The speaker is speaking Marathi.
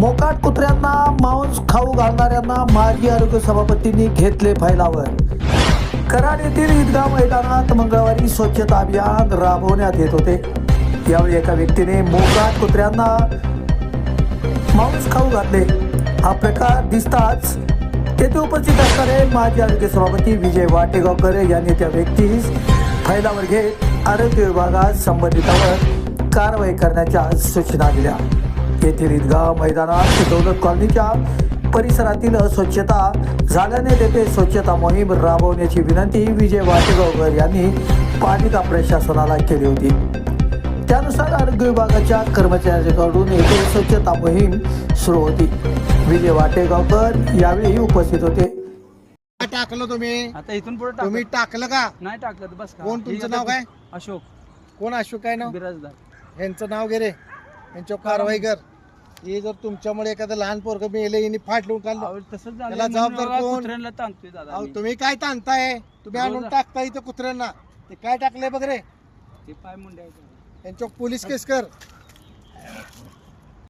मोकाट कुत्र्यांना मांस खाऊ घालणाऱ्यांना माजी आरोग्य सभापतींनी घेतले फैलावर कराड येथील ईदगाह मैदानात मंगळवारी स्वच्छता अभियान राबवण्यात येत होते. यावेळी एका व्यक्तीने मोकाट कुत्र्यांना मांस खाऊ घातले. हा प्रकार दिसताच तेथे उपस्थित असणारे माजी आरोग्य सभापती विजय वाटेगावकर यांनी त्या व्यक्तीस फैलावर घेत आरोग्य विभागात संबंधितावर कारवाई करण्याच्या सूचना दिल्या. येथील ईदगाह मैदानात दौलत कॉलनीच्या परिसरातील अस्वच्छता झाल्याने तेथे स्वच्छता मोहीम राबवण्याची विनंती विजय वाटेगावकर यांनी पालिका प्रशासनाला केली होती. त्यानुसार आरोग्य विभागाच्या कर्मचाऱ्यांकडून येथे स्वच्छता मोहीम सुरू होती. विजय वाटेगावकर यावेळी उपस्थित होते. टाकलं तुम्ही? आता इथून पुढे तुम्ही टाकलं का? नाही टाकलं बस का? कोण तुमचं नाव काय? अशोक. कोण अशोक काय नाव? बिराजदार. यांचं नाव घे रे. यांच्यावर कारवाई. कर. हे जर तुमच्यामुळे एखादं लहान पोरग मेले यांनी फाट लावून काढलं तसंच त्याला जबाबदार म्हणून कोण? कुत्र्यांना ताणतोय दादा अहो, मी. तुम्ही काय ताणताय तुम्ही आणून रोज- टाकता इथं कुत्र्यांना ते काय टाकलंय बघ रे ते पाय मुंड्या आहेत. यांच्यावर पोलीस केस कर